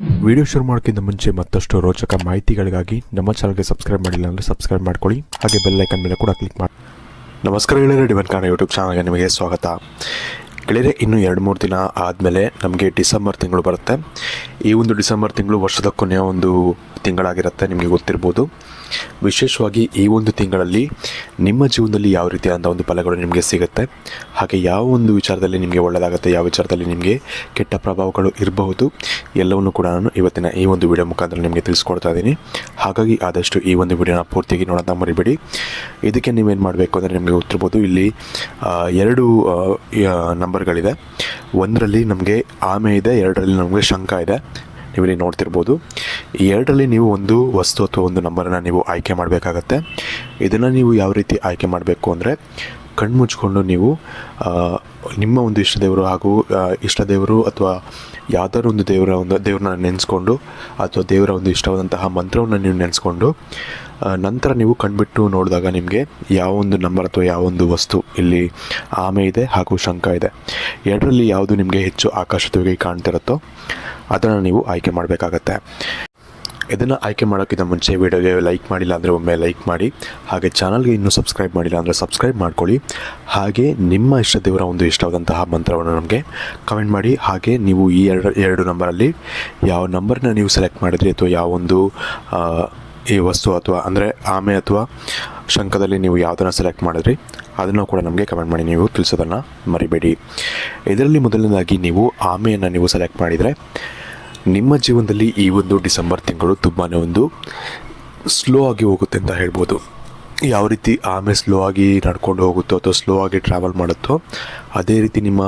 Video ಶುರು ಮಾಡೋಕ್ಕಿಂತ ಮುಂಚೆ ಮತ್ತಷ್ಟು ರೋಚಕ ಮಾಹಿತಿಗಳಿಗಾಗಿ ನಮ್ಮ ಚಾನಲ್ಗೆ ಸಬ್ಸ್ಕ್ರೈಬ್ ಮಾಡಿಲ್ಲ ಅಂದರೆ ಸಬ್ಸ್ಕ್ರೈಬ್ ಮಾಡ್ಕೊಳ್ಳಿ. ಹಾಗೆ ಬೆಲ್ ಐಕನ್ ಮೇಲೆ ಕೂಡ ಕ್ಲಿಕ್ ಮಾಡಿ. ನಮಸ್ಕಾರ ಗೆಳೆಯರೆ ಡಿವನ್ ಖಾನ ಯೂಟ್ಯೂಬ್ ಚಾನಲ್ಗೆ ನಿಮಗೆ ಸ್ವಾಗತ. ಗೆಳೆಯರೆ, ಇನ್ನೂ ಎರಡು ಮೂರು ದಿನ ಆದಮೇಲೆ ನಮಗೆ ಡಿಸೆಂಬರ್ ತಿಂಗಳು ಬರುತ್ತೆ. ಈ ಒಂದು ಡಿಸೆಂಬರ್ ತಿಂಗಳು ವರ್ಷದ ಕೊನೆಯ ಒಂದು ತಿಂಗಳಾಗಿರುತ್ತೆ, ನಿಮಗೆ ಗೊತ್ತಿರ್ಬೋದು. ವಿಶೇಷವಾಗಿ ಈ ಒಂದು ತಿಂಗಳಲ್ಲಿ ನಿಮ್ಮ ಜೀವನದಲ್ಲಿ ಯಾವ ರೀತಿಯಾದಂಥ ಒಂದು ಫಲಗಳು ನಿಮಗೆ ಸಿಗುತ್ತೆ? ಹಾಗೆ ಯಾವ ಒಂದು ವಿಚಾರದಲ್ಲಿ ನಿಮಗೆ ಒಳ್ಳೆಯದಾಗುತ್ತೆ ಯಾವ ವಿಚಾರದಲ್ಲಿ ನಿಮಗೆ ಕೆಟ್ಟ ಪ್ರಭಾವಗಳು ಇರಬಹುದು, ಎಲ್ಲವನ್ನು ಕೂಡ ನಾನು ಇವತ್ತಿನ ಈ ಒಂದು ವಿಡಿಯೋ ಮುಖಾಂತರ ನಿಮಗೆ ತಿಳಿಸ್ಕೊಡ್ತಾ ಇದ್ದೀನಿ. ಹಾಗಾಗಿ ಆದಷ್ಟು ಈ ಒಂದು ವಿಡಿಯೋನ ಪೂರ್ತಿಯಾಗಿ ನೋಡೋದನ್ನ ಮರಿಬೇಡಿ. ಇದಕ್ಕೆ ನೀವೇನು ಮಾಡಬೇಕು ಅಂದರೆ ನಿಮಗೆ ಗೊತ್ತಿರ್ಬೋದು, ಇಲ್ಲಿ ಎರಡು ನಂಬರ್ಗಳಿದೆ. ಒಂದರಲ್ಲಿ ನಮಗೆ ಆಮೆ ಇದೆ, ಎರಡರಲ್ಲಿ ನಮಗೆ ಶಂಕ ಇದೆ. ನೀವಿಲ್ಲಿ ನೋಡ್ತಿರ್ಬೋದು. ಎರಡರಲ್ಲಿ ನೀವು ಒಂದು ವಸ್ತು ಅಥವಾ ಒಂದು ನಂಬರನ್ನು ನೀವು ಆಯ್ಕೆ ಮಾಡಬೇಕಾಗತ್ತೆ. ಇದನ್ನು ನೀವು ಯಾವ ರೀತಿ ಆಯ್ಕೆ ಮಾಡಬೇಕು ಅಂದರೆ ಕಣ್ಮುಚ್ಕೊಂಡು ನೀವು ನಿಮ್ಮ ಒಂದು ಇಷ್ಟ ದೇವರು ಹಾಗೂ ಇಷ್ಟ ದೇವರು ಅಥವಾ ಯಾವ್ದಾದ್ರು ಒಂದು ದೇವರ ಒಂದು, ದೇವ್ರನ್ನ ನೆನೆಸ್ಕೊಂಡು ಅಥವಾ ದೇವರ ಒಂದು ಇಷ್ಟವಾದಂತಹ ಮಂತ್ರವನ್ನು ನೀವು ನೆನೆಸ್ಕೊಂಡು ನಂತರ ನೀವು ಕಣ್ಬಿಟ್ಟು ನೋಡಿದಾಗ ನಿಮಗೆ ಯಾವ ಒಂದು ನಂಬರ್ ಅಥವಾ ಯಾವ ಒಂದು ವಸ್ತು ಇಲ್ಲಿ ಆಮೆ ಇದೆ ಹಾಗೂ ಶಂಕ ಇದೆ. ಎರಡರಲ್ಲಿ ಯಾವುದು ನಿಮಗೆ ಹೆಚ್ಚು ಆಕರ್ಷಿತವಾಗಿ ಕಾಣ್ತಿರುತ್ತೋ ಅದನ್ನು ನೀವು ಆಯ್ಕೆ ಮಾಡಬೇಕಾಗತ್ತೆ. ಇದನ್ನು ಆಯ್ಕೆ ಮಾಡೋಕ್ಕಿಂತ ಮುಂಚೆ ವಿಡಿಯೋಗೆ ಲೈಕ್ ಮಾಡಿಲ್ಲ ಅಂದರೆ ಒಮ್ಮೆ ಲೈಕ್ ಮಾಡಿ. ಹಾಗೆ ಚಾನಲ್ಗೆ ಇನ್ನೂ ಸಬ್ಸ್ಕ್ರೈಬ್ ಮಾಡಿಲ್ಲ ಅಂದರೆ ಸಬ್ಸ್ಕ್ರೈಬ್ ಮಾಡ್ಕೊಳ್ಳಿ. ಹಾಗೆ ನಿಮ್ಮ ಇಷ್ಟ ದೇವರ ಒಂದು ಇಷ್ಟವಾದಂತಹ ಮಂತ್ರವನ್ನು ನಮಗೆ ಕಮೆಂಟ್ ಮಾಡಿ. ಹಾಗೆ ನೀವು ಈ ಎರಡು ಎರಡು ನಂಬರಲ್ಲಿ ಯಾವ ನಂಬರ್ನ ನೀವು ಸೆಲೆಕ್ಟ್ ಮಾಡಿದ್ರಿ ಅಥವಾ ಯಾವ ಒಂದು ಈ ವಸ್ತು ಅಥವಾ ಅಂದರೆ ಆಮೆ ಅಥವಾ ಶಂಕದಲ್ಲಿ ನೀವು ಯಾವುದನ್ನು ಸೆಲೆಕ್ಟ್ ಮಾಡಿದ್ರಿ, ಅದನ್ನು ಕೂಡ ನಮಗೆ ಕಮೆಂಟ್ ಮಾಡಿ. ನೀವು ತಿಳಿಸೋದನ್ನು ಮರಿಬೇಡಿ. ಇದರಲ್ಲಿ ಮೊದಲನೇದಾಗಿ ನೀವು ಆಮೆಯನ್ನು ನೀವು ಸೆಲೆಕ್ಟ್ ಮಾಡಿದರೆ ನಿಮ್ಮ ಜೀವನದಲ್ಲಿ ಈ ಒಂದು ಡಿಸೆಂಬರ್ ತಿಂಗಳು ತುಂಬಾ ಒಂದು ಸ್ಲೋ ಆಗಿ ಹೋಗುತ್ತೆ ಅಂತ ಹೇಳ್ಬೋದು. ಯಾವ ರೀತಿ ಆಮೆ ಸ್ಲೋ ಆಗಿ ನಡ್ಕೊಂಡು ಹೋಗುತ್ತೋ ಅಥವಾ ಸ್ಲೋ ಆಗಿ ಟ್ರಾವೆಲ್ ಮಾಡುತ್ತೋ, ಅದೇ ರೀತಿ ನಿಮ್ಮ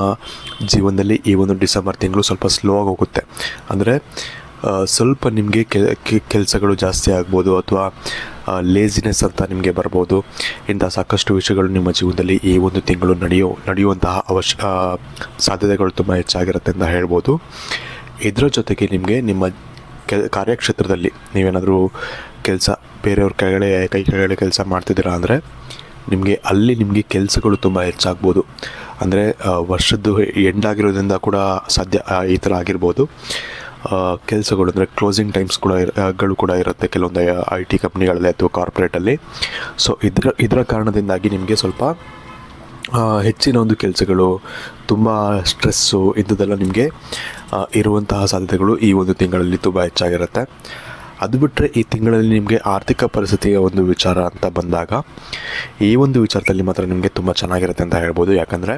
ಜೀವನದಲ್ಲಿ ಈ ಒಂದು ಡಿಸೆಂಬರ್ ತಿಂಗಳು ಸ್ವಲ್ಪ ಸ್ಲೋ ಆಗಿ ಹೋಗುತ್ತೆ. ಅಂದರೆ ಸ್ವಲ್ಪ ನಿಮಗೆ ಕೆಲಸಗಳು ಜಾಸ್ತಿ ಆಗ್ಬೋದು ಅಥವಾ ಲೇಸಿನೆಸ್ ಅಂತ ನಿಮಗೆ ಬರ್ಬೋದು. ಇಂಥ ಸಾಕಷ್ಟು ವಿಷಯಗಳು ನಿಮ್ಮ ಜೀವನದಲ್ಲಿ ಈ ಒಂದು ತಿಂಗಳು ನಡೆಯೋ, ನಡೆಯುವಂತಹ ಅವಶ್ಯ ಸಾಧ್ಯತೆಗಳು ತುಂಬ ಹೆಚ್ಚಾಗಿರುತ್ತೆ ಅಂತ ಹೇಳ್ಬೋದು. ಇದರ ಜೊತೆಗೆ ನಿಮಗೆ ನಿಮ್ಮ ಕೆ, ಕಾರ್ಯಕ್ಷೇತ್ರದಲ್ಲಿ ನೀವೇನಾದರೂ ಕೆಲಸ, ಬೇರೆಯವ್ರ ಕೆಳಗಡೆ, ಕೈ ಕೆಳಗಡೆ ಕೆಲಸ ಮಾಡ್ತಿದ್ದೀರಾ ಅಂದರೆ ನಿಮಗೆ ಅಲ್ಲಿ ನಿಮಗೆ ಕೆಲಸಗಳು ತುಂಬ ಹೆಚ್ಚಾಗ್ಬೋದು. ಅಂದರೆ ವರ್ಷದ್ದು ಎಂಡ್ ಆಗಿರೋದ್ರಿಂದ ಕೂಡ ಸಾಧ್ಯ ಈ ಥರ ಆಗಿರ್ಬೋದು. ಕೆಲಸಗಳು ಅಂದರೆ ಕ್ಲೋಸಿಂಗ್ ಟೈಮ್ಸ್ ಕೂಡ ಗಳು ಕೂಡ ಇರುತ್ತೆ ಕೆಲವೊಂದು ಐ ಟಿ ಕಂಪ್ನಿಗಳಲ್ಲಿ ಅಥವಾ ಕಾರ್ಪೊರೇಟಲ್ಲಿ ಸೊ ಇದರ ಇದರ ಕಾರಣದಿಂದಾಗಿ ನಿಮಗೆ ಸ್ವಲ್ಪ ಹೆಚ್ಚಿನ ಒಂದು ಕೆಲಸಗಳು, ತುಂಬ ಸ್ಟ್ರೆಸ್ಸು ಇಂಥದ್ದೆಲ್ಲ ನಿಮಗೆ ಇರುವಂತಹ ಸಾಧ್ಯತೆಗಳು ಈ ಒಂದು ತಿಂಗಳಲ್ಲಿ ತುಂಬ ಹೆಚ್ಚಾಗಿರುತ್ತೆ. ಅದು ಬಿಟ್ಟರೆ ಈ ತಿಂಗಳಲ್ಲಿ ನಿಮಗೆ ಆರ್ಥಿಕ ಪರಿಸ್ಥಿತಿಯ ಒಂದು ವಿಚಾರ ಅಂತ ಬಂದಾಗ, ಈ ಒಂದು ವಿಚಾರದಲ್ಲಿ ಮಾತ್ರ ನಿಮಗೆ ತುಂಬ ಚೆನ್ನಾಗಿರುತ್ತೆ ಅಂತ ಹೇಳ್ಬೋದು. ಯಾಕಂದರೆ,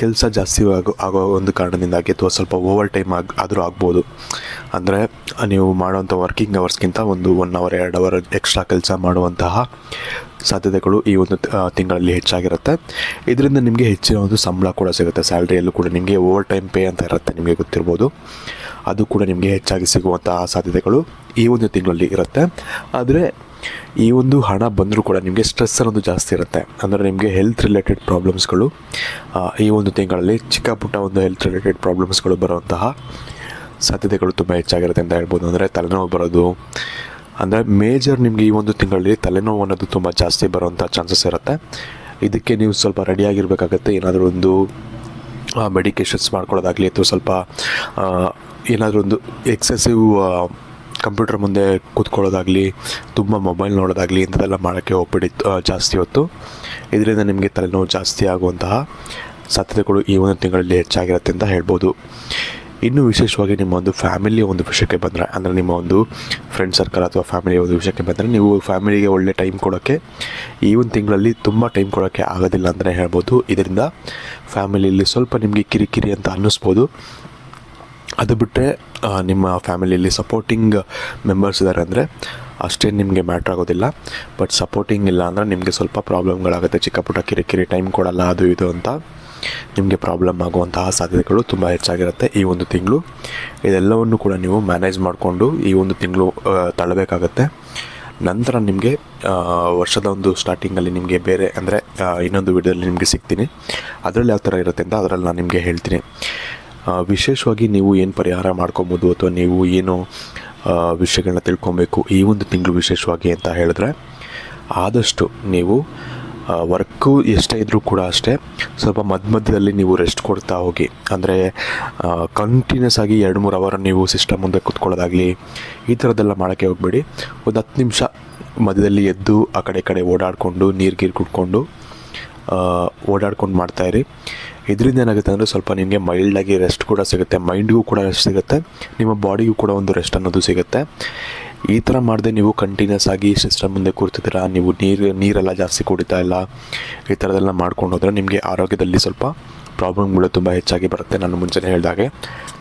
ಕೆಲಸ ಜಾಸ್ತಿ ಆಗೋ ಆಗೋ ಒಂದು ಕಾರಣದಿಂದಾಗಿ ಅಥವಾ ಸ್ವಲ್ಪ ಓವರ್ ಟೈಮ್ ಆಗಿ, ಆದರೂ ಆಗ್ಬೋದು. ಅಂದರೆ, ನೀವು ಮಾಡುವಂಥ ವರ್ಕಿಂಗ್ ಅವರ್ಸ್ಗಿಂತ ಒಂದು ಒನ್ ಅವರ್ ಎರಡು ಅವರ್ ಎಕ್ಸ್ಟ್ರಾ ಕೆಲಸ ಮಾಡುವಂತಹ ಸಾಧ್ಯತೆಗಳು ಈ ಒಂದು ತಿಂಗಳಲ್ಲಿ ಹೆಚ್ಚಾಗಿರುತ್ತೆ. ಇದರಿಂದ ನಿಮಗೆ ಹೆಚ್ಚಿನ ಒಂದು ಸಂಬಳ ಕೂಡ ಸಿಗುತ್ತೆ. ಸ್ಯಾಲ್ರಿಯಲ್ಲೂ ಕೂಡ ನಿಮಗೆ ಓವರ್ ಟೈಮ್ ಪೇ ಅಂತ ಇರುತ್ತೆ, ನಿಮಗೆ ಗೊತ್ತಿರ್ಬೋದು. ಅದು ಕೂಡ ನಿಮಗೆ ಹೆಚ್ಚಾಗಿ ಸಿಗುವಂತಹ ಸಾಧ್ಯತೆಗಳು ಈ ಒಂದು ತಿಂಗಳಲ್ಲಿ ಇರುತ್ತೆ. ಆದರೆ ಈ ಒಂದು ಹಣ ಬಂದರೂ ಕೂಡ ನಿಮಗೆ ಸ್ಟ್ರೆಸ್ ಅನ್ನೋದು ಜಾಸ್ತಿ ಇರುತ್ತೆ. ಅಂದರೆ ನಿಮಗೆ ಹೆಲ್ತ್ ರಿಲೇಟೆಡ್ ಪ್ರಾಬ್ಲಮ್ಸ್ಗಳು ಈ ಒಂದು ತಿಂಗಳಲ್ಲಿ ಚಿಕ್ಕ ಪುಟ್ಟ ಒಂದು ಹೆಲ್ತ್ ರಿಲೇಟೆಡ್ ಪ್ರಾಬ್ಲಮ್ಸ್ಗಳು ಬರುವಂತಹ ಸಾಧ್ಯತೆಗಳು ತುಂಬ ಹೆಚ್ಚಾಗಿರುತ್ತೆ ಅಂತ ಹೇಳ್ಬೋದು. ಅಂದರೆ ತಲೆನೋವು ಬರೋದು ಅಂದರೆ ಮೇಜರ್ ನಿಮಗೆ ಈ ಒಂದು ತಿಂಗಳಲ್ಲಿ ತಲೆನೋವು ಅನ್ನೋದು ತುಂಬ ಜಾಸ್ತಿ ಬರುವಂಥ ಚಾನ್ಸಸ್ ಇರುತ್ತೆ. ಇದಕ್ಕೆ ನೀವು ಸ್ವಲ್ಪ ರೆಡಿಯಾಗಿರಬೇಕಾಗತ್ತೆ ಏನಾದರೂ ಒಂದು ಮೆಡಿಕೇಷನ್ಸ್ ಮಾಡ್ಕೊಳ್ಳೋದಾಗಲಿ ಅಥವಾ ಸ್ವಲ್ಪ ಏನಾದರೂ ಒಂದು ಎಕ್ಸೆಸಿವ್ ಕಂಪ್ಯೂಟರ್ ಮುಂದೆ ಕೂತ್ಕೊಳ್ಳೋದಾಗಲಿ, ತುಂಬ ಮೊಬೈಲ್ ನೋಡೋದಾಗಲಿ, ಇಂಥದ್ದೆಲ್ಲ ಮಾಡೋಕ್ಕೆ ಹೋಗ್ಬಿಡಿ ಜಾಸ್ತಿ ಹೊತ್ತು. ಇದರಿಂದ ನಿಮಗೆ ತಲೆನೋವು ಜಾಸ್ತಿ ಆಗುವಂತಹ ಸಾಧ್ಯತೆಗಳು ಈ ಒಂದು ತಿಂಗಳಲ್ಲಿ ಹೆಚ್ಚಾಗಿರುತ್ತೆ ಅಂತ ಹೇಳ್ಬೋದು. ಇನ್ನು ವಿಶೇಷವಾಗಿ ನಿಮ್ಮ ಒಂದು ಫ್ಯಾಮಿಲಿಯ ಒಂದು ವಿಷಯಕ್ಕೆ ಬಂದರೆ, ಅಂದರೆ ನಿಮ್ಮ ಒಂದು ಫ್ರೆಂಡ್ ಸರ್ಕಲ್ ಅಥವಾ ಫ್ಯಾಮಿಲಿಯ ಒಂದು ವಿಷಯಕ್ಕೆ ಬಂದರೆ, ನೀವು ಫ್ಯಾಮಿಲಿಗೆ ಒಳ್ಳೆ ಟೈಮ್ ಕೊಡೋಕ್ಕೆ ಈ ಒಂದು ತಿಂಗಳಲ್ಲಿ ತುಂಬ ಟೈಮ್ ಕೊಡೋಕ್ಕೆ ಆಗೋದಿಲ್ಲ ಅಂತಲೇ ಹೇಳ್ಬೋದು. ಇದರಿಂದ ಫ್ಯಾಮಿಲಿಯಲ್ಲಿ ಸ್ವಲ್ಪ ನಿಮಗೆ ಕಿರಿಕಿರಿ ಅಂತ ಅನ್ನಿಸ್ಬೋದು. ಅದು ಬಿಟ್ಟರೆ ನಿಮ್ಮ ಫ್ಯಾಮಿಲಿಯಲ್ಲಿ ಸಪೋರ್ಟಿಂಗ್ ಮೆಂಬರ್ಸ್ ಇದ್ದಾರೆ ಅಂದರೆ ಅಷ್ಟೇನು ನಿಮಗೆ ಮ್ಯಾಟ್ರ್ ಆಗೋದಿಲ್ಲ. ಬಟ್ ಸಪೋರ್ಟಿಂಗ್ ಇಲ್ಲ ಅಂದರೆ ನಿಮಗೆ ಸ್ವಲ್ಪ ಪ್ರಾಬ್ಲಮ್ಗಳಾಗುತ್ತೆ ಚಿಕ್ಕ ಪುಟ್ಟ ಕಿರಿಕಿರಿ ಟೈಮ್ ಕೊಡಲ್ಲ, ಅದು ಇದು ಅಂತ. ನಿಮಗೆ ಪ್ರಾಬ್ಲಮ್ ಆಗುವಂತಹ ಸಾಧ್ಯತೆಗಳು ತುಂಬ ಹೆಚ್ಚಾಗಿರುತ್ತೆ ಈ ಒಂದು ತಿಂಗಳು. ಇದೆಲ್ಲವನ್ನು ಕೂಡ ನೀವು ಮ್ಯಾನೇಜ್ ಮಾಡಿಕೊಂಡು ಈ ಒಂದು ತಿಂಗಳು ತಳ್ಳಬೇಕಾಗತ್ತೆ. ನಂತರ ನಿಮಗೆ ವರ್ಷದ ಒಂದು ಸ್ಟಾರ್ಟಿಂಗಲ್ಲಿ ನಿಮಗೆ ಬೇರೆ, ಅಂದರೆ ಇನ್ನೊಂದು ವಿಡಿಯೋದಲ್ಲಿ ನಿಮಗೆ ಸಿಗ್ತೀನಿ. ಅದರಲ್ಲಿ ಯಾವ ಥರ ಇರುತ್ತೆ ಅಂತ ಅದರಲ್ಲಿ ನಾನು ನಿಮಗೆ ಹೇಳ್ತೀನಿ. ವಿಶೇಷವಾಗಿ ನೀವು ಏನು ಪರಿಹಾರ ಮಾಡ್ಕೊಬೋದು ಅಥವಾ ನೀವು ಏನು ವಿಷಯಗಳನ್ನ ತಿಳ್ಕೊಬೇಕು ಈ ಒಂದು ತಿಂಗಳು ವಿಶೇಷವಾಗಿ ಅಂತ ಹೇಳಿದ್ರೆ, ಆದಷ್ಟು ನೀವು ವರ್ಕು ಎಷ್ಟೇ ಇದ್ದರೂ ಕೂಡ ಅಷ್ಟೇ, ಸ್ವಲ್ಪ ಮಧ್ಯ ಮಧ್ಯದಲ್ಲಿ ನೀವು ರೆಸ್ಟ್ ಕೊಡ್ತಾ ಹೋಗಿ. ಅಂದರೆ ಕಂಟಿನ್ಯೂಸ್ ಆಗಿ ಎರಡು ಮೂರು ಅವರ್ ನೀವು ಸಿಸ್ಟಮ್ ಮುಂದೆ ಕೂತ್ಕೊಳ್ಳೋದಾಗಲಿ, ಈ ಥರದ್ದೆಲ್ಲ ಮಾಡೋಕ್ಕೆ ಹೋಗಬೇಡಿ. ಒಂದು ಹತ್ತು ನಿಮಿಷ ಮಧ್ಯದಲ್ಲಿ ಎದ್ದು ಆ ಕಡೆ ಕಡೆ ಓಡಾಡಿಕೊಂಡು, ನೀರು ಗೀರು ಕುಡ್ಕೊಂಡು ಓಡಾಡ್ಕೊಂಡು ಮಾಡ್ತಾಯಿರಿ ಇದರಿಂದ ಏನಾಗುತ್ತೆ ಅಂದರೆ ಸ್ವಲ್ಪ ನಿಮಗೆ ಮೈಲ್ಡಾಗಿ ರೆಸ್ಟ್ ಕೂಡ ಸಿಗುತ್ತೆ ಮೈಂಡ್ಗೂ ಕೂಡ ರೆಸ್ಟ್ ಸಿಗುತ್ತೆ, ನಿಮ್ಮ ಬಾಡಿಗೂ ಕೂಡ ಒಂದು ರೆಸ್ಟ್ ಅನ್ನೋದು ಸಿಗುತ್ತೆ. ಈ ಥರ ಮಾಡದೆ ನೀವು ಕಂಟಿನ್ಯೂಸ್ ಆಗಿ ಸಿಸ್ಟಮ್ ಮುಂದೆ ಕೂರ್ತಿದ್ದೀರಾ? ನೀವು ನೀರು, ನೀರೆಲ್ಲ ಜಾಸ್ತಿ ಕುಡಿತಾ ಇಲ್ಲ? ಈ ಥರದೆಲ್ಲ ಮಾಡ್ಕೊಂಡು ಹೋದರೆ ನಿಮಗೆ ಆರೋಗ್ಯದಲ್ಲಿ ಸ್ವಲ್ಪ ಪ್ರಾಬ್ಲಮ್ಗಳು ತುಂಬ ಹೆಚ್ಚಾಗಿ ಬರುತ್ತೆ. ನಾನು ಮುಂಚೆನೇ ಹೇಳಿದಾಗೆ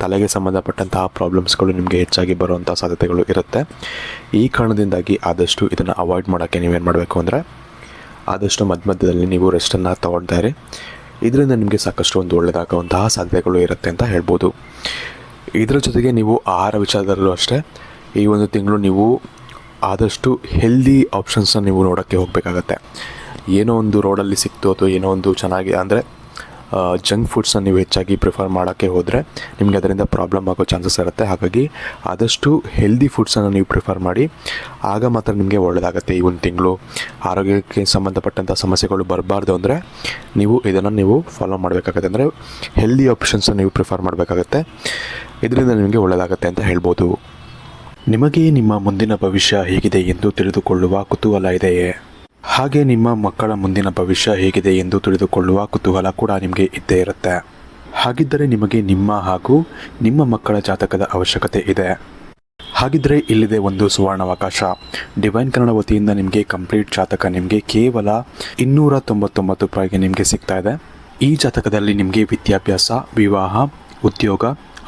ತಲೆಗೆ ಸಂಬಂಧಪಟ್ಟಂತಹ ಪ್ರಾಬ್ಲಮ್ಸ್ಗಳು ನಿಮಗೆ ಹೆಚ್ಚಾಗಿ ಬರುವಂಥ ಸಾಧ್ಯತೆಗಳು ಇರುತ್ತೆ. ಈ ಕಾರಣದಿಂದಾಗಿ ಆದಷ್ಟು ಇದನ್ನು ಅವಾಯ್ಡ್ ಮಾಡೋಕ್ಕೆ ನೀವೇನು ಮಾಡಬೇಕು ಅಂದರೆ ಆದಷ್ಟು ಮಧ್ಯ ಮಧ್ಯದಲ್ಲಿ ನೀವು ರೆಸ್ಟನ್ನು ತೊಗೊಳ್ತಾ ಇರಿ. ಇದರಿಂದ ನಿಮಗೆ ಸಾಕಷ್ಟು ಒಂದು ಒಳ್ಳೆಯದಾಗುವಂತಹ ಸಾಧ್ಯತೆಗಳು ಇರುತ್ತೆ ಅಂತ ಹೇಳ್ಬೋದು. ಇದರ ಜೊತೆಗೆ ನೀವು ಆಹಾರ ವಿಚಾರದಲ್ಲೂ ಅಷ್ಟೇ ಈ ಒಂದು ತಿಂಗಳು ನೀವು ಆದಷ್ಟು ಹೆಲ್ದಿ ಆಪ್ಷನ್ಸ್ನ ನೀವು ನೋಡೋಕ್ಕೆ ಹೋಗಬೇಕಾಗತ್ತೆ. ಏನೋ ಒಂದು ರೋಡಲ್ಲಿ ಸಿಕ್ತು ಅಥವಾ ಏನೋ ಒಂದು ಚೆನ್ನಾಗಿ ಅಂದರೆ ಜಂಕ್ ಫುಡ್ಸನ್ನು ನೀವು ಹೆಚ್ಚಾಗಿ ಪ್ರಿಫರ್ ಮಾಡೋಕ್ಕೆ ಹೋದರೆ ನಿಮಗೆ ಅದರಿಂದ ಪ್ರಾಬ್ಲಮ್ ಆಗೋ ಚಾನ್ಸಸ್ ಇರುತ್ತೆ. ಹಾಗಾಗಿ ಆದಷ್ಟು ಹೆಲ್ದಿ ಫುಡ್ಸನ್ನು ನೀವು ಪ್ರಿಫರ್ ಮಾಡಿ, ಆಗ ಮಾತ್ರ ನಿಮಗೆ ಒಳ್ಳೆಯದಾಗುತ್ತೆ ಈ ಒಂದು ತಿಂಗಳು. ಆರೋಗ್ಯಕ್ಕೆ ಸಂಬಂಧಪಟ್ಟಂಥ ಸಮಸ್ಯೆಗಳು ಬರಬಾರ್ದು ಅಂದರೆ ನೀವು ಇದನ್ನು ನೀವು ಫಾಲೋ ಮಾಡಬೇಕಾಗತ್ತೆ ಅಂದರೆ ಹೆಲ್ದಿ ಆಪ್ಷನ್ಸನ್ನು ನೀವು ಪ್ರಿಫರ್ ಮಾಡಬೇಕಾಗತ್ತೆ. ಇದರಿಂದ ನಿಮಗೆ ಒಳ್ಳೆಯದಾಗತ್ತೆ ಅಂತ ಹೇಳ್ಬೋದು. ನಿಮಗೆ ನಿಮ್ಮ ಮುಂದಿನ ಭವಿಷ್ಯ ಹೇಗಿದೆ ಎಂದು ತಿಳಿದುಕೊಳ್ಳುವ ಕುತೂಹಲ ಇದೆಯೇ? ಹಾಗೆ ನಿಮ್ಮ ಮಕ್ಕಳ ಮುಂದಿನ ಭವಿಷ್ಯ ಹೇಗಿದೆ ಎಂದು ತಿಳಿದುಕೊಳ್ಳುವ ಕುತೂಹಲ ಕೂಡ ನಿಮಗೆ ಇದ್ದೇ ಇರುತ್ತೆ. ಹಾಗಿದ್ದರೆ ನಿಮಗೆ ನಿಮ್ಮ ಹಾಗೂ ನಿಮ್ಮ ಮಕ್ಕಳ ಜಾತಕದ ಅವಶ್ಯಕತೆ ಇದೆ. ಹಾಗಿದ್ದರೆ ಇಲ್ಲಿದೆ ಒಂದು ಸುವರ್ಣಾವಕಾಶ. ಡಿವೈನ್ ಕನ್ನಡ ವತಿಯಿಂದ ನಿಮಗೆ ಕಂಪ್ಲೀಟ್ ಜಾತಕ ನಿಮಗೆ ಕೇವಲ ಇನ್ನೂರ ತೊಂಬತ್ತೊಂಬತ್ತು ರೂಪಾಯಿಗೆ ನಿಮಗೆ ಸಿಗ್ತಾ ಇದೆ. ಈ ಜಾತಕದಲ್ಲಿ ನಿಮಗೆ ವಿದ್ಯಾಭ್ಯಾಸ, ವಿವಾಹ, ಉದ್ಯೋಗ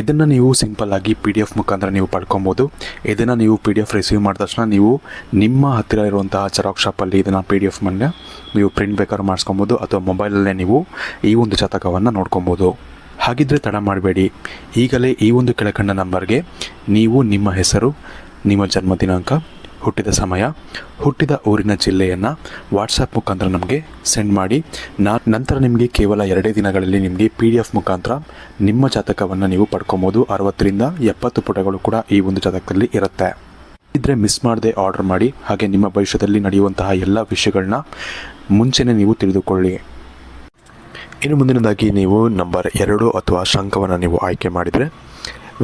ಇದನ್ನು ನೀವು ಸಿಂಪಲ್ ಆಗಿ ಪಿ ಡಿ ಎಫ್ ಮುಖಾಂತರ ನೀವು ಪಡ್ಕೊಬೋದು. ಇದನ್ನು ನೀವು ಪಿ ಡಿ ಎಫ್ ರಿಸೀವ್ ಮಾಡಿದ ತಕ್ಷಣ ನೀವು ನಿಮ್ಮ ಹತ್ತಿರ ಇರುವಂತಹ ಜೆರಾಕ್ಸ್ ಶಾಪಲ್ಲಿ ಇದನ್ನು ಪಿ ಡಿ ಎಫ್ ಮನೆ ನೀವು ಪ್ರಿಂಟ್ ಬೇಕಾದ್ರೂ ಮಾಡಿಸ್ಕೊಬೋದು ಅಥವಾ ಮೊಬೈಲಲ್ಲೇ ನೀವು ಈ ಒಂದು ಶತಕವನ್ನು ನೋಡ್ಕೊಬೋದು. ಹಾಗಿದ್ದರೆ ತಡ ಮಾಡಬೇಡಿ. ಈಗಲೇ ಈ ಒಂದು ಕೆಳಕಂಡ ನಂಬರ್ಗೆ ನೀವು ನಿಮ್ಮ ಹೆಸರು, ನಿಮ್ಮ ಜನ್ಮ ದಿನಾಂಕ ಹುಟ್ಟಿದ ಸಮಯ, ಹುಟ್ಟಿದ ಊರಿನ ಜಿಲ್ಲೆಯನ್ನು ವಾಟ್ಸಪ್ ಮುಖಾಂತರ ನಮಗೆ ಸೆಂಡ್ ಮಾಡಿ. ನಾ, ನಂತರ ನಿಮಗೆ ಕೇವಲ ಎರಡೇ ದಿನಗಳಲ್ಲಿ ನಿಮಗೆ ಪಿ ಡಿ ಎಫ್ ಮುಖಾಂತರ ನಿಮ್ಮ ಜಾತಕವನ್ನು ನೀವು ಪಡ್ಕೊಬೋದು. ಅರವತ್ತರಿಂದ ಎಪ್ಪತ್ತು ಪುಟಗಳು ಕೂಡ ಈ ಒಂದು ಜಾತಕದಲ್ಲಿ ಇರುತ್ತೆ. ಇದ್ರೆ ಮಿಸ್ ಮಾಡದೆ ಆರ್ಡರ್ ಮಾಡಿ, ಹಾಗೆ ನಿಮ್ಮ ಭವಿಷ್ಯದಲ್ಲಿ ನಡೆಯುವಂತಹ ಎಲ್ಲ ವಿಷಯಗಳನ್ನ ಮುಂಚೆನೇ ನೀವು ತಿಳಿದುಕೊಳ್ಳಿ. ಇನ್ನು ಮುಂದಿನದಾಗಿ ನೀವು ನಂಬರ್ ಎರಡು ಅಥವಾ ಶಂಕವನ್ನು ನೀವು ಆಯ್ಕೆ ಮಾಡಿದರೆ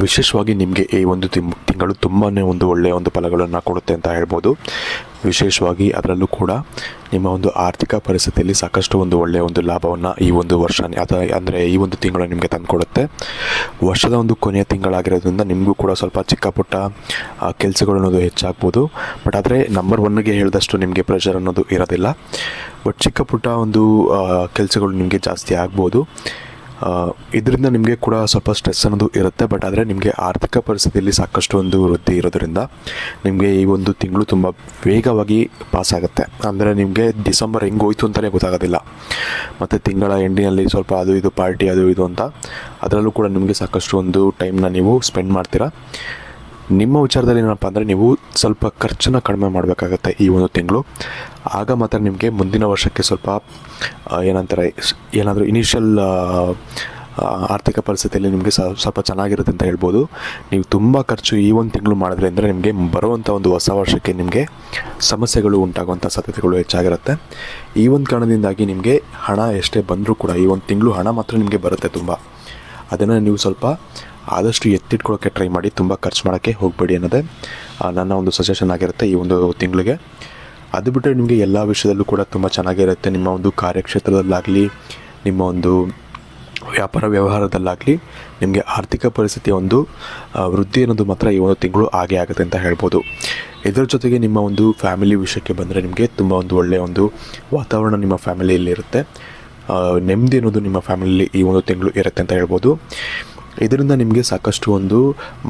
ವಿಶೇಷವಾಗಿ ನಿಮಗೆ ಈ ಒಂದು ತಿಂಗಳು ತುಂಬಾ ಒಂದು ಒಳ್ಳೆಯ ಒಂದು ಫಲಗಳನ್ನು ಕೊಡುತ್ತೆ ಅಂತ ಹೇಳ್ಬೋದು. ವಿಶೇಷವಾಗಿ ಅದರಲ್ಲೂ ಕೂಡ ನಿಮ್ಮ ಒಂದು ಆರ್ಥಿಕ ಪರಿಸ್ಥಿತಿಯಲ್ಲಿ ಸಾಕಷ್ಟು ಒಂದು ಒಳ್ಳೆಯ ಒಂದು ಲಾಭವನ್ನು ಈ ಒಂದು ವರ್ಷ ಅದ, ಅಂದರೆ ಈ ಒಂದು ತಿಂಗಳು ನಿಮಗೆ ತಂದುಕೊಡುತ್ತೆ. ವರ್ಷದ ಒಂದು ಕೊನೆಯ ತಿಂಗಳಾಗಿರೋದ್ರಿಂದ ನಿಮಗೂ ಕೂಡ ಸ್ವಲ್ಪ ಚಿಕ್ಕ ಪುಟ್ಟ ಕೆಲಸಗಳು ಅನ್ನೋದು ಹೆಚ್ಚಾಗ್ಬೋದು. ಬಟ್ ಆದರೆ ನಂಬರ್ ಒನ್ಗೆ ಹೇಳಿದಷ್ಟು ನಿಮಗೆ ಪ್ರೆಷರ್ ಅನ್ನೋದು ಇರೋದಿಲ್ಲ. ಬಟ್ ಚಿಕ್ಕ ಪುಟ್ಟ ಒಂದು ಕೆಲಸಗಳು ನಿಮಗೆ ಜಾಸ್ತಿ ಆಗ್ಬೋದು. ಇದರಿಂದ ನಿಮಗೆ ಕೂಡ ಸ್ವಲ್ಪ ಸ್ಟ್ರೆಸ್ ಅನ್ನೋದು ಇರುತ್ತೆ ಬಟ್ ಆದರೆ ನಿಮಗೆ ಆರ್ಥಿಕ ಪರಿಸ್ಥಿತಿಯಲ್ಲಿ ಸಾಕಷ್ಟು ಒಂದು ವೃದ್ಧಿ ಇರೋದ್ರಿಂದ ನಿಮಗೆ ಈ ಒಂದು ತಿಂಗಳು ತುಂಬ ವೇಗವಾಗಿ ಪಾಸ್ ಆಗುತ್ತೆ. ಅಂದರೆ ನಿಮಗೆ ಡಿಸೆಂಬರ್ ಹೆಂಗೆ ಹೋಯ್ತು ಅಂತಲೇ ಗೊತ್ತಾಗೋದಿಲ್ಲ. ಮತ್ತು ತಿಂಗಳ ಎಂಡಿನಲ್ಲಿ ಸ್ವಲ್ಪ ಅದು ಇದು ಪಾರ್ಟಿ ಅದು ಇದು ಅಂತ, ಅದರಲ್ಲೂ ಕೂಡ ನಿಮಗೆ ಸಾಕಷ್ಟು ಒಂದು ಟೈಮ್ನ ನೀವು ಸ್ಪೆಂಡ್ ಮಾಡ್ತೀರಾ. ನಿಮ್ಮ ವಿಚಾರದಲ್ಲಿ ಏನಪ್ಪ ಅಂದರೆ ನೀವು ಸ್ವಲ್ಪ ಖರ್ಚನ್ನು ಕಡಿಮೆ ಮಾಡಬೇಕಾಗತ್ತೆ ಈ ಒಂದು ತಿಂಗಳು. ಆಗ ಮಾತ್ರ ನಿಮಗೆ ಮುಂದಿನ ವರ್ಷಕ್ಕೆ ಸ್ವಲ್ಪ ಏನಂತಾರೆ ಏನಾದರೂ ಇನಿಷಿಯಲ್ ಆರ್ಥಿಕ ಪರಿಸ್ಥಿತಿಯಲ್ಲಿ ನಿಮಗೆ ಸ್ವಲ್ಪ ಚೆನ್ನಾಗಿರುತ್ತೆ ಅಂತ ಹೇಳ್ಬೋದು. ನೀವು ತುಂಬ ಖರ್ಚು ಈ ಒಂದು ತಿಂಗಳು ಮಾಡಿದ್ರೆ ಅಂದರೆ ನಿಮಗೆ ಬರುವಂಥ ಒಂದು ಹೊಸ ವರ್ಷಕ್ಕೆ ನಿಮಗೆ ಸಮಸ್ಯೆಗಳು ಉಂಟಾಗುವಂಥ ಸಾಧ್ಯತೆಗಳು ಹೆಚ್ಚಾಗಿರುತ್ತೆ. ಈ ಒಂದು ಕಾರಣದಿಂದಾಗಿ ನಿಮಗೆ ಹಣ ಎಷ್ಟೇ ಬಂದರೂ ಕೂಡ ಈ ಒಂದು ತಿಂಗಳು ಹಣ ಮಾತ್ರ ನಿಮಗೆ ಬರುತ್ತೆ ತುಂಬ. ಅದನ್ನು ನೀವು ಸ್ವಲ್ಪ ಆದಷ್ಟು ಎತ್ತಿಟ್ಕೊಳ್ಳೋಕ್ಕೆ ಟ್ರೈ ಮಾಡಿ, ತುಂಬ ಖರ್ಚು ಮಾಡೋಕ್ಕೆ ಹೋಗಬೇಡಿ ಅನ್ನೋದೇ ನನ್ನ ಒಂದು ಸಜೆಷನ್ ಆಗಿರುತ್ತೆ ಈ ಒಂದು ತಿಂಗಳಿಗೆ. ಅದು ಬಿಟ್ಟರೆ ನಿಮಗೆ ಎಲ್ಲ ವಿಷಯದಲ್ಲೂ ಕೂಡ ತುಂಬ ಚೆನ್ನಾಗಿರುತ್ತೆ. ನಿಮ್ಮ ಒಂದು ಕಾರ್ಯಕ್ಷೇತ್ರದಲ್ಲಾಗಲಿ ನಿಮ್ಮ ಒಂದು ವ್ಯಾಪಾರ ವ್ಯವಹಾರದಲ್ಲಾಗಲಿ ನಿಮಗೆ ಆರ್ಥಿಕ ಪರಿಸ್ಥಿತಿಯ ಒಂದು ವೃದ್ಧಿ ಅನ್ನೋದು ಮಾತ್ರ ಈ ಒಂದು ತಿಂಗಳು ಆಗೇ ಆಗುತ್ತೆ ಅಂತ ಹೇಳ್ಬೋದು. ಇದರ ಜೊತೆಗೆ ನಿಮ್ಮ ಒಂದು ಫ್ಯಾಮಿಲಿ ವಿಷಯಕ್ಕೆ ಬಂದರೆ ನಿಮಗೆ ತುಂಬ ಒಂದು ಒಳ್ಳೆಯ ಒಂದು ವಾತಾವರಣ ನಿಮ್ಮ ಫ್ಯಾಮಿಲಿಯಲ್ಲಿರುತ್ತೆ ನೆಮ್ಮದಿ ಅನ್ನೋದು ನಿಮ್ಮ ಫ್ಯಾಮಿಲಿಯಲ್ಲಿ ಈ ಒಂದು ತಿಂಗಳು ಇರುತ್ತೆ ಅಂತ ಹೇಳ್ಬೋದು. ಇದರಿಂದ ನಿಮಗೆ ಸಾಕಷ್ಟು ಒಂದು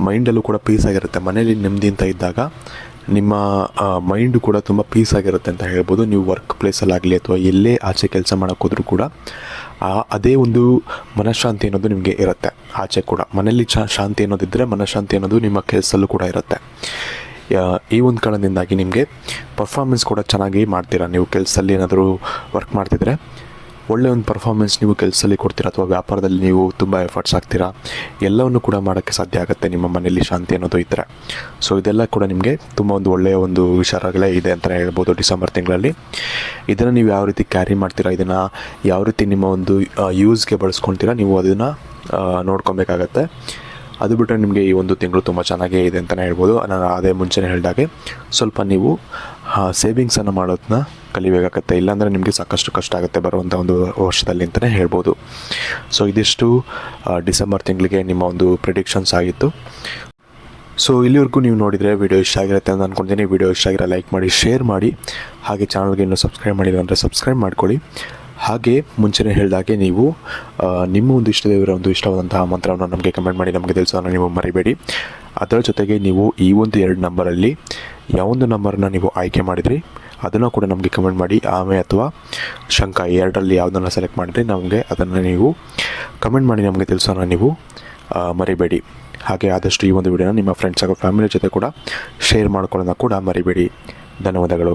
ಮೈಂಡಲ್ಲೂ ಕೂಡ ಪೀಸ್ ಆಗಿರುತ್ತೆ. ಮನೆಯಲ್ಲಿ ನೆಮ್ಮದಿ ಅಂತ ಇದ್ದಾಗ ನಿಮ್ಮ ಮೈಂಡು ಕೂಡ ತುಂಬ ಪೀಸ್ ಆಗಿರುತ್ತೆ ಅಂತ ಹೇಳ್ಬೋದು. ನೀವು ವರ್ಕ್ ಪ್ಲೇಸಲ್ಲಾಗಲಿ ಅಥವಾ ಎಲ್ಲೇ ಆಚೆ ಕೆಲಸ ಮಾಡೋಕ್ಕೋದ್ರೂ ಕೂಡ, ಆ- ಅದೇ ಒಂದು ಮನಃಶಾಂತಿ ಅನ್ನೋದು ನಿಮಗೆ ಇರುತ್ತೆ. ಆಚೆ ಕೂಡ. ಮನೆಯಲ್ಲಿ ಚ, ಶಾಂತಿ ಅನ್ನೋದಿದ್ದರೆ ಮನಃಶಾಂತಿ ಅನ್ನೋದು ನಿಮ್ಮ ಕೆಲಸದಲ್ಲೂ ಕೂಡ ಇರುತ್ತೆ. ಈ ಒಂದು ಕಾರಣದಿಂದಾಗಿ ನಿಮಗೆ ಪರ್ಫಾರ್ಮೆನ್ಸ್ ಕೂಡ ಚೆನ್ನಾಗಿ ಮಾಡ್ತೀರಾ? ನೀವು ಕೆಲಸದಲ್ಲಿ ಏನಾದರೂ ವರ್ಕ್ ಮಾಡ್ತಿದ್ರೆ? ಒಳ್ಳೆಯ ಒಂದು ಪರ್ಫಾರ್ಮೆನ್ಸ್ ನೀವು ಕೆಲಸದಲ್ಲಿ ಕೊಡ್ತೀರಾ ಅಥವಾ ವ್ಯಾಪಾರದಲ್ಲಿ ನೀವು ತುಂಬ ಎಫರ್ಟ್ಸ್ ಹಾಕ್ತೀರಾ? ಎಲ್ಲವನ್ನು ಕೂಡ ಮಾಡೋಕ್ಕೆ ಸಾಧ್ಯ ಆಗುತ್ತೆ ನಿಮ್ಮ ಮನೆಯಲ್ಲಿ ಶಾಂತಿ ಅನ್ನೋದು ಇದ್ದರೆ ಸೊ ಇದೆಲ್ಲ ಕೂಡ ನಿಮಗೆ ತುಂಬ ಒಂದು ಒಳ್ಳೆಯ ಒಂದು ವಿಚಾರಗಳೇ ಇದೆ ಅಂತಲೇ ಹೇಳ್ಬೋದು ಡಿಸೆಂಬರ್ ತಿಂಗಳಲ್ಲಿ. ಇದನ್ನು ನೀವು ಯಾವ ರೀತಿ ಕ್ಯಾರಿ ಮಾಡ್ತೀರಾ? ಇದನ್ನು ಯಾವ ರೀತಿ ನಿಮ್ಮ ಒಂದು ಯೂಸ್ಗೆ ಬಳಸ್ಕೊಳ್ತೀರಾ ನೀವು ಅದನ್ನು ನೋಡ್ಕೊಬೇಕಾಗತ್ತೆ. ಅದು ಬಿಟ್ಟರೆ ನಿಮಗೆ ಈ ಒಂದು ತಿಂಗಳು ತುಂಬ ಚೆನ್ನಾಗೇ ಇದೆ ಅಂತಲೇ ಹೇಳ್ಬೋದು. ನಾನು ಅದೇ ಮುಂಚೆನೇ ಹೇಳಿದಾಗೆ ಸ್ವಲ್ಪ ನೀವು ಸೇವಿಂಗ್ಸನ್ನು ಮಾಡೋದನ್ನ ಕಲಿಬೇಕಾಗತ್ತೆ. ಇಲ್ಲಾಂದರೆ ನಿಮಗೆ ಸಾಕಷ್ಟು ಕಷ್ಟ ಆಗುತ್ತೆ ಬರುವಂಥ ಒಂದು ವರ್ಷದಲ್ಲಿ ಅಂತಲೇ ಹೇಳ್ಬೋದು. ಸೊ ಇದಿಷ್ಟು ಡಿಸೆಂಬರ್ ತಿಂಗಳಿಗೆ ನಿಮ್ಮ ಒಂದು ಪ್ರಿಡಿಕ್ಷನ್ಸ್ ಆಗಿತ್ತು. ಸೊ ಇಲ್ಲಿವರೆಗೂ ನೀವು ನೋಡಿದರೆ ವಿಡಿಯೋ ಇಷ್ಟ ಆಗಿರುತ್ತೆ ಅಂತ ಅಂದ್ಕೊಳ್ತೀನಿ ವಿಡಿಯೋ ಇಷ್ಟ ಆಗಿರೋ ಲೈಕ್ ಮಾಡಿ ಶೇರ್ ಮಾಡಿ. ಹಾಗೆ ಚಾನಲ್ಗೆ ಇನ್ನೂ ಸಬ್ಸ್ಕ್ರೈಬ್ ಮಾಡಿಲ್ಲ ಅಂದರೆ ಸಬ್ಸ್ಕ್ರೈಬ್ ಮಾಡ್ಕೊಳ್ಳಿ. ಹಾಗೆ ಮುಂಚೆನೇ ಹೇಳಿದಾಗೆ ನೀವು ನಿಮ್ಮ ಒಂದು ಇಷ್ಟ ದೇವರ ಒಂದು ಇಷ್ಟವಾದಂತಹ ಮಂತ್ರವನ್ನು ನಮಗೆ ಕಮೆಂಟ್ ಮಾಡಿ ನಮಗೆ ತಿಳಿಸೋದನ್ನು ನೀವು ಮರಿಬೇಡಿ. ಅದರ ಜೊತೆಗೆ ನೀವು ಈ ಒಂದು ಎರಡು ನಂಬರಲ್ಲಿ ಯಾವೊಂದು ನಂಬರನ್ನ ನೀವು ಆಯ್ಕೆ ಮಾಡಿದ್ರಿ, ಅದನ್ನು ಕೂಡ ನಮಗೆ ಕಮೆಂಟ್ ಮಾಡಿ. ಆಮೆ ಅಥವಾ ಶಂಕ ಎರಡರಲ್ಲಿ ಯಾವುದನ್ನು ಸೆಲೆಕ್ಟ್ ಮಾಡಿದ್ರಿ ನಮಗೆ ಅದನ್ನು ನೀವು ಕಮೆಂಟ್ ಮಾಡಿ ನಮಗೆ ತಿಳಿಸೋಣ ನೀವು ಮರಿಬೇಡಿ. ಹಾಗೆ ಆದಷ್ಟು ಈ ಒಂದು ವಿಡಿಯೋನ ನಿಮ್ಮ ಫ್ರೆಂಡ್ಸ್ ಹಾಗೂ ಫ್ಯಾಮಿಲಿ ಜೊತೆ ಕೂಡ ಶೇರ್ ಮಾಡ್ಕೊಳ್ಳೋಣ ಕೂಡ ಮರಿಬೇಡಿ. ಧನ್ಯವಾದಗಳು.